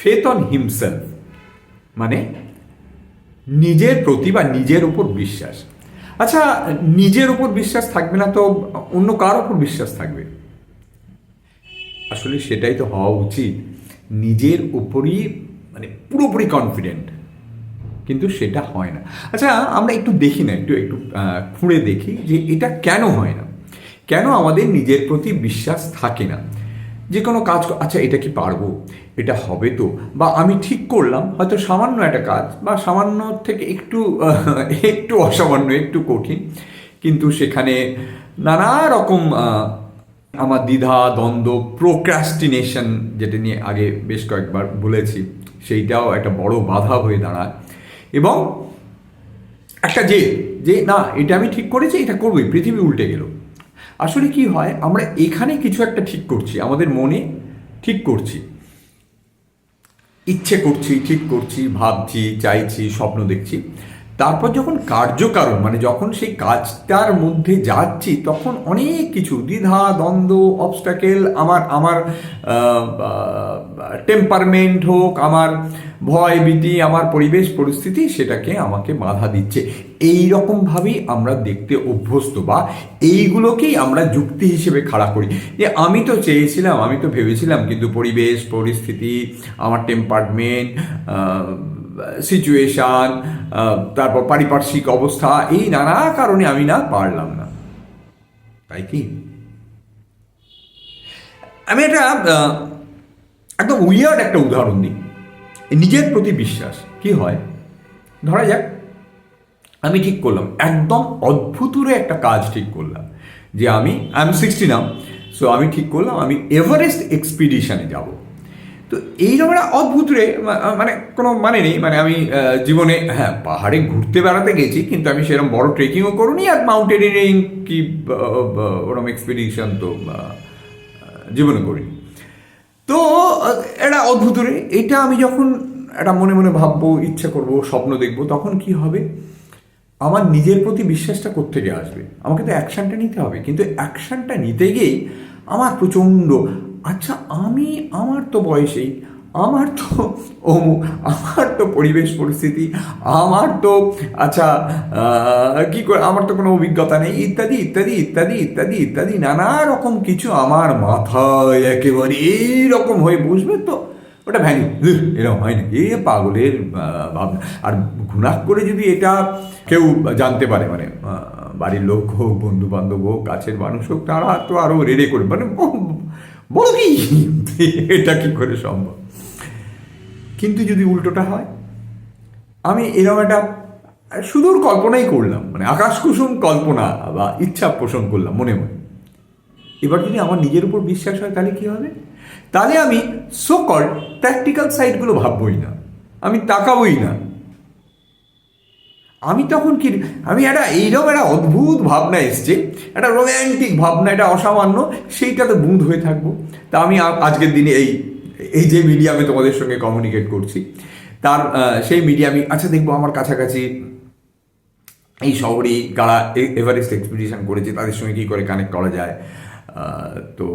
Faith on himself মানে নিজের প্রতি বা নিজের উপর বিশ্বাস। আচ্ছা নিজের উপর বিশ্বাস থাকবে না তো অন্য কার উপর বিশ্বাস থাকবে? আসলে সেটাই তো হওয়া উচিত। নিজের উপরই মানে পুরোপুরি কনফিডেন্ট কিন্তু সেটা হয় না। আচ্ছা আমরা একটু দেখি না, একটু একটু খুঁড়ে দেখি যে এটা কেন হয় না? কেন আমাদের নিজের প্রতি বিশ্বাস থাকে না? যে কোনো কাজ আচ্ছা এটা কি পারব? এটা হবে তো। বা আমি ঠিক করলাম, হয়তো সামান্য একটা কাজ, বা সামান্য থেকে একটু একটু অসামান্য, একটু কঠিন। কিন্তু সেখানে নানা রকম আমার দ্বিধা, দ্বন্দ্ব প্রোক্রাস্টিনেশন যেটা নিয়ে আগে বেশ কয়েকবার বলেছি, সেইটাও একটা বড় বাধা হয়ে দাঁড়ায়। এবং একটা যে যে, না, এটা আমি ঠিক করেছি, এটা করবোই, পৃথিবী উল্টে গেল। আসলে কি হয়, আমরা এখানে কিছু একটা ঠিক করছি, আমাদের মনে ঠিক করছি। ইচ্ছে করছি, ঠিক করছি, ভাবছি, চাইছি, স্বপ্ন দেখছি। তারপর যখন কার্যকারণ মানে যখন সেই কাজটার মধ্যে যাচ্ছি, তখন অনেক কিছু, দ্বিধা, দ্বন্দ্ব অবস্টাকেল আমার আমার টেম্পারমেন্ট হোক, আমার ভয়, ভীতি, আমার পরিবেশ, পরিস্থিতি সেটাকে আমাকে বাধা দিচ্ছে। এই রকমভাবেই আমরা দেখতে অভ্যস্ত বা এইগুলোকেই আমরা যুক্তি হিসেবে খাড়া করি। যে আমি তো চেয়েছিলাম, আমি তো ভেবেছিলাম, কিন্তু পরিবেশ, পরিস্থিতি, আমার টেম্পারমেন্ট সিচুয়েশান তারপর পারিপার্শ্বিক অবস্থা, এই নানা কারণে আমি না পারলাম না। তাই কি? আমি একটা একদম উইয়ার্ড একটা উদাহরণ দিই। নিজের প্রতি বিশ্বাস, কি হয়? ধরা যাক, আমি ঠিক করলাম, একদম অদ্ভুতুরে একটা কাজ ঠিক করলাম, যে আমি আই এম সিক্সটি নাম সো আমি ঠিক করলাম, আমি এভারেস্ট এক্সপিডিশনে যাব। তো এইরকম একটা অদ্ভুত রে মানে কোনো মানে নেই। মানে আমি জীবনে হ্যাঁ পাহাড়ে ঘুরতে বেড়াতে গেছি, কিন্তু আমি সেরকম বড় ট্রেকিংও করিনি আর মাউন্টেনিয়ারিং কি ওরকম এক্সপিডিশন তো জীবনে করিনি। তো এটা অদ্ভুত রে এটা আমি যখন এটা মনে মনে ভাববো, ইচ্ছা করব, স্বপ্ন দেখব, তখন কি হবে? আমার নিজের প্রতি বিশ্বাসটা কোত্থেকে আসবে? আমাকে তো অ্যাকশানটা নিতে হবে। কিন্তু অ্যাকশানটা নিতে গিয়েই আমার প্রচণ্ড আচ্ছা আমি, আমার তো বয়সেই, আমার তো অমুক, আমার তো পরিবেশ পরিস্থিতি, আমার তো আচ্ছা কি করে, আমার তো কোনো অভিজ্ঞতা নেই, ইত্যাদি ইত্যাদি ইত্যাদি ইত্যাদি ইত্যাদি, নানা রকম কিছু আমার মাথায় একেবারে এই রকম হয়ে বসবে তো। ওটা ভ্যানি এরকম হয় না এ পাগলের ভাবনা। আর ঘুণাক করে যদি এটা কেউ জানতে পারে মানে বাড়ির লোক হোক বন্ধু বান্ধব হোক, কাছের মানুষ হোক, তারা তো আরও রেড়ে করে মানে ব- বড় কি? এটা কি করে সম্ভব? কিন্তু যদি উল্টোটা হয়, আমি এরকম একটা সুদূর কল্পনাই করলাম মানে আকাশ কুসুম কল্পনা বা ইচ্ছা পোষণ করলাম মনে মনে। এবার যদি আমার নিজের উপর বিশ্বাস হয়, তাহলে কী হবে? তাহলে আমি সো কল্ড প্র্যাকটিক্যাল সাইডগুলো ভাববই না। আমি তাকাবই না। আমি তখন কি, আমি একটা এইরকম একটা অদ্ভুত ভাবনা এসছে, একটা রোম্যান্টিক ভাবনা এটা অসামান্য, সেইটাতে বুঁদ হয়ে থাকব। তা আমি আজকের দিনে এই এই যে মিডিয়ামে তোমাদের সঙ্গে কমিউনিকেট করছি, তার সেই মিডিয়ামে আচ্ছা দেখব আমার কাছাকাছি এই শহরেই যারা এভারেস্ট এক্সপিডিশন করেছে, তাদের সঙ্গে কী করে কানেক্ট করা যায়? তো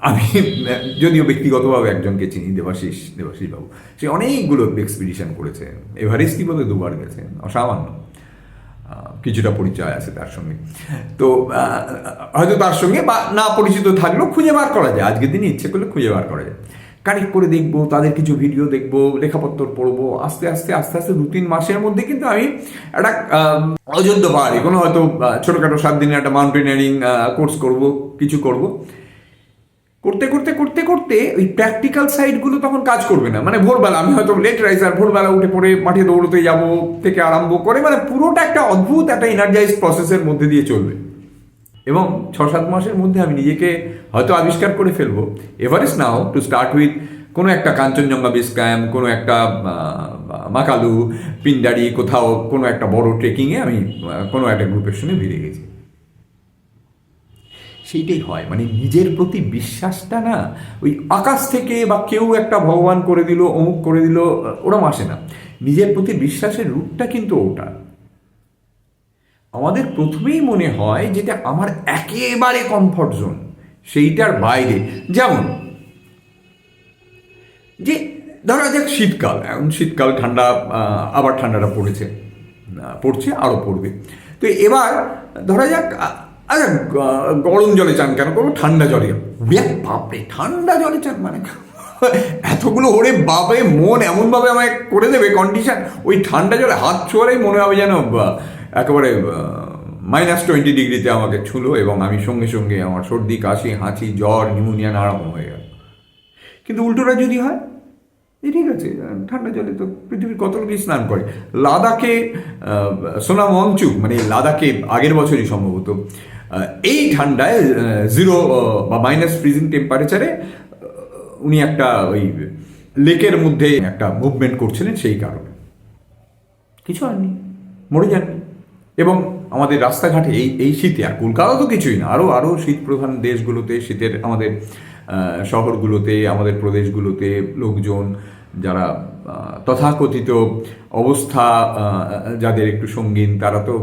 আমি যদিও ব্যক্তিগতভাবে একজনকে চিনি, দেবাশিস দেবাশিস বাবু সে অনেকগুলো এক্সপিডিশন করেছে। এভারেস্টই বোধহয় দুবার গেছে, অসামান্য। কিছুটা পরিচয় আছে তার সঙ্গে। তো হয়তো তার সঙ্গে বা না পরিচিত থাকলেও খুঁজে বার করা যায়। আজকের দিনে ইচ্ছে করলে খুঁজে বার করা যায়। কানেক্ট করে দেখব, তাদের কিছু ভিডিও দেখব, লেখাপত্র পড়ব, আস্তে আস্তে আস্তে আস্তে দু তিন মাসের মধ্যে কিন্তু আমি একটা অযোধ্যা পাহাড়ি কোনো হয়তো ছোটোখাটো সাত দিনের একটা মাউন্টেনিয়ারিং কোর্স করব, কিছু করব। করতে করতে করতে করতে ওই প্র্যাকটিক্যাল সাইডগুলো তখন কাজ করবে না। মানে ভোরবেলা, আমি হয়তো লেট রাইজার ভোরবেলা উঠে পড়ে মাঠে দৌড়তে যাব থেকে আরম্ভ করে মানে পুরোটা একটা অদ্ভুত, একটা এনার্জাইজ প্রসেসের মধ্যে দিয়ে চলবে। এবং ছ সাত মাসের মধ্যে আমি নিজেকে হয়তো আবিষ্কার করে ফেলব। Everest now to start with কোনো একটা কাঞ্চনজঙ্ঘা বেস ক্যাম্প কোনো একটা মাকালু পিন্ডারি কোথাও, কোনো একটা বড় ট্রেকিংয়ে আমি কোনো একটা গ্রুপের সঙ্গে ভিড়ে গেছি। সেইটাই হয়। মানে নিজের প্রতি বিশ্বাসটা না, ওই আকাশ থেকে বা কেউ একটা ভগবান করে দিল, অমুক করে দিল ওরম আসে না। নিজের প্রতি বিশ্বাসের রূপটা কিন্তু ওটা। আমাদের প্রথমেই মনে হয় যেটা আমার একেবারে কমফর্ট জোন সেইটার বাইরে। যেমন, যে ধরা যাক শীতকাল, এখন শীতকাল ঠান্ডা আবার ঠান্ডাটা পড়েছে পড়ছে আরও পড়বে। তো এবার ধরা যাক আচ্ছা গরম জলে চান কেন করব? ঠান্ডা জলে। বাপরে, ঠান্ডা জলে চান মানে এতগুলো ওরে বাপরে, মন এমনভাবে আমায় করে দেবে কন্ডিশন ওই ঠান্ডা জলে হাত ছোঁয়ালেই মনে হবে যেন একেবারে মাইনাস টোয়েন্টি ডিগ্রিতে আমাকে ছুলো এবং আমি সঙ্গে সঙ্গে আমার সর্দি কাশি হাঁচি জ্বর নিউমোনিয়া আরম্ভ হয়ে গেল। কিন্তু উল্টোটা যদি হয় এ ঠিক আছে ঠান্ডা জলে তো পৃথিবীর কত লোকই স্নান করে। লাদাখে সোনাম অঞ্চুক মানে লাদাখে আগের বছরই সম্ভবত এই ঠান্ডায় জিরো বা মাইনাস ফ্রিজিং টেম্পারেচারে উনি একটা ওই লেকের মধ্যে একটা মুভমেন্ট করছিলেন সেই কারণে। কিছু আর হয়নি। মরে যাননি। এবং আমাদের রাস্তাঘাটে এই এই শীতে আর কলকাতা তো কিছুই না আরও আরও শীত প্রধান দেশগুলোতে, শীতের আমাদের শহরগুলোতে, আমাদের প্রদেশগুলোতে লোকজন যারা তথাকথিত অবস্থা যাদের একটু সঙ্গীন, তারা তো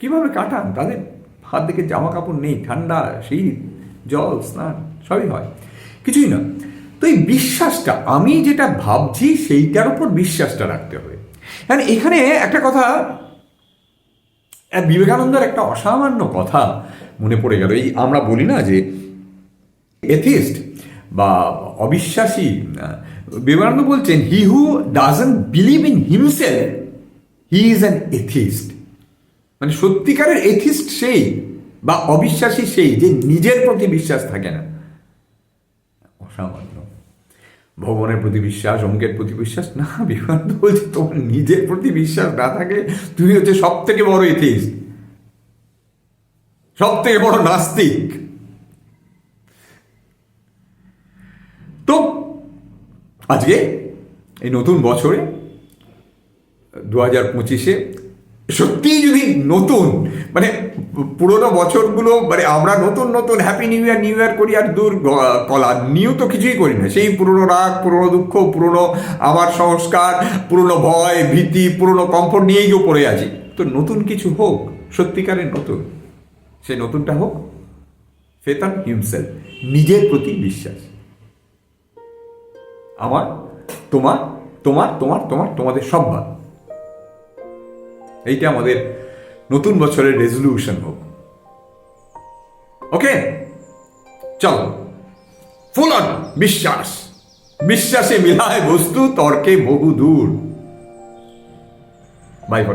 কীভাবে কাটান? তাদের হাত থেকে জামা কাপড় নেই, ঠান্ডা, শীত, জল, স্নান, সবই হয়। কিছুই না। তো এই বিশ্বাসটা, আমি যেটা ভাবছি সেইটার উপর বিশ্বাসটা রাখতে হবে। কারণ এখানে একটা কথা এক বিবেকানন্দের একটা অসামান্য কথা মনে পড়ে গেল। এই আমরা বলি না যে এথিস্ট বা অবিশ্বাসী, বিবেকানন্দ বলছেন he who doesn't believe in himself he is an atheist মানে সত্যিকারের এথিস্ট সেই বা অবিশ্বাসী সেই যে নিজের প্রতি বিশ্বাস থাকে না। অসামান্য। ভগবানের প্রতি বিশ্বাস, অঙ্কের প্রতি বিশ্বাস? না, বিবেকানন্দ বলছে, তোমার নিজের প্রতি বিশ্বাস না থাকে, তুমি হচ্ছে সব থেকে বড় এথিস্ট সব থেকে বড় নাস্তিক। তো, আজকে এই নতুন বছরে, দু হাজার পঁচিশে সত্যিই যদি নতুন মানে পুরোনো বছরগুলো মানে আমরা নতুন নতুন happy new year new year করি আর দূর কলা, নিউ তো কিছুই করি না। সেই পুরনো রাগ, পুরনো দুঃখ, পুরনো আমার সংস্কার, পুরনো ভয়, ভীতি, পুরনো কমফোর্ট নিয়েই কেউ পড়ে আছি। তো নতুন কিছু হোক, সত্যিকারের নতুন। সেই নতুনটা হোক ফেতান হিমসেল নিজের প্রতি বিশ্বাস। আমার, তোমার তোমার তোমার তোমার, তোমাদের সব্বার। এইটা আমাদের নতুন বছরের রেজলিউশন হোক। ওকে চলো। ফুল অন বিশ্বাস। বিশ্বাসে মিলায় বস্তু, তর্কে বহু দূর। By for